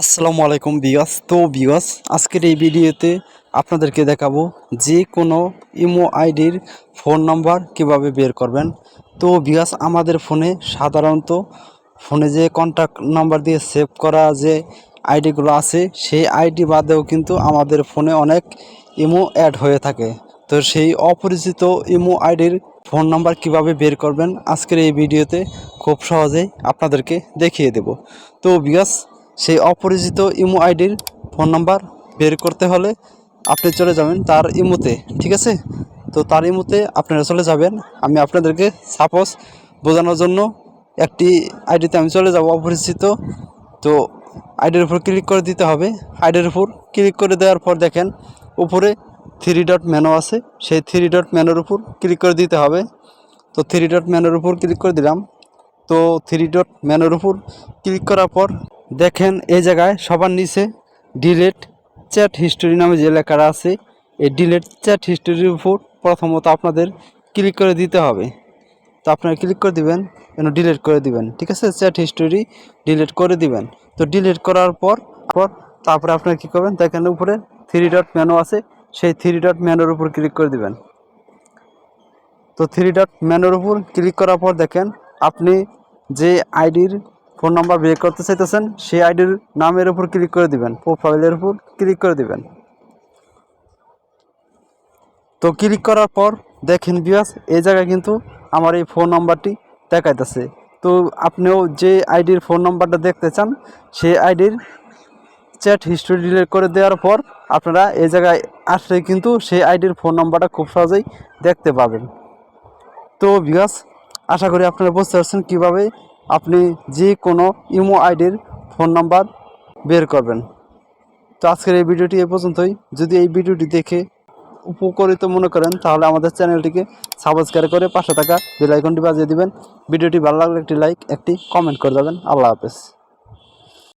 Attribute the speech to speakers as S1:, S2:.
S1: আসসালামু আলাইকুম বিয়াস তো বিয়াস আজকের এই ভিডিওতে আপনাদেরকে দেখাবো যে কোনো ইমো আইডির ফোন নাম্বার কীভাবে বের করবেন। তো বিয়াস আমাদের ফোনে সাধারণত ফোনে যে কন্ট্যাক্ট নাম্বার দিয়ে সেভ করা যে আইডিগুলো আছে, সেই আইডি বাদেও কিন্তু আমাদের ফোনে অনেক ইমো অ্যাড হয়ে থাকে। তো সেই অপরিচিত ইমো আইডির ফোন নাম্বার কীভাবে বের করবেন, আজকের এই ভিডিওতে খুব সহজেই আপনাদেরকে দেখিয়ে দেব। তো বিয়াস সেই অপরিচিত ইমো আইডির ফোন নাম্বার বের করতে হলে আপনি চলে যাবেন তার ইমোতে, ঠিক আছে? তো তার ইমোতে আপনারা চলে যাবেন। আমি আপনাদেরকে সাপোজ বোঝানোর জন্য একটি আইডিতে আমি চলে যাব অপরিচিত। তো আইডির উপর ক্লিক করে দিতে হবে। আইডির উপর ক্লিক করে দেওয়ার পর দেখেন, উপরে থ্রি ডট মেনু আছে। সেই থ্রি ডট মেনুর উপর ক্লিক করে দিতে হবে। তো থ্রি ডট মেনুর উপর ক্লিক করে দিলাম। তো থ্রি ডট মেনুর উপর ক্লিক করার পর দেখেন, এই জায়গায় সবার নিচে ডিলেট চ্যাট হিস্টোরি নামে যে লেখাটা আছে, এই ডিলেট চ্যাট হিস্টোরির উপর প্রথমত আপনাদের ক্লিক করে দিতে হবে। তো আপনারা ক্লিক করে দিবেন কেন ডিলিট করে দিবেন, ঠিক আছে? চ্যাট হিস্টোরি ডিলিট করে দিবেন। তো ডিলিট করার পর পর তারপরে আপনারা কী করবেন? দেখেন, উপরে থ্রি ডট মেনু আছে, সেই থ্রি ডট মেনুর উপর ক্লিক করে দিবেন। তো থ্রি ডট মেনুর উপর ক্লিক করার পর দেখেন, আপনি যে আইডির ফোন নাম্বার বের করতে চাইতেছেন, সেই আইডির নামের উপর ক্লিক করে দিবেন, প্রোফাইলের উপর ক্লিক করে দিবেন। তো ক্লিক করার পর দেখেন বিয়াস এই জায়গায় কিন্তু আমার এই ফোন নাম্বারটি দেখাইতেছে। তো আপনিও যে আইডির ফোন নাম্বারটা দেখতে চান, সেই আইডির চ্যাট হিস্টোরি ডিলিট করে দেওয়ার পর আপনারা এই জায়গায় আসলে কিন্তু সেই আইডির ফোন নাম্বারটা খুব সহজেই দেখতে পাবেন। তো বিকাশ আশা করি আপনারা বুঝতে পারছেন কীভাবে আপনি যে কোনো ইমো আইডির ফোন নাম্বার বের করবেন। তো আজকের এই ভিডিওটি এ পর্যন্তই। যদি এই ভিডিওটি দেখে উপকৃত মনে করেন, তাহলে আমাদের চ্যানেলটিকে সাবস্ক্রাইব করে পাশে থাকা বেলাইকনটি বাজিয়ে দিবেন। ভিডিওটি ভালো লাগলে একটি লাইক একটি কমেন্ট করে দেবেন। আল্লাহ হাফেজ।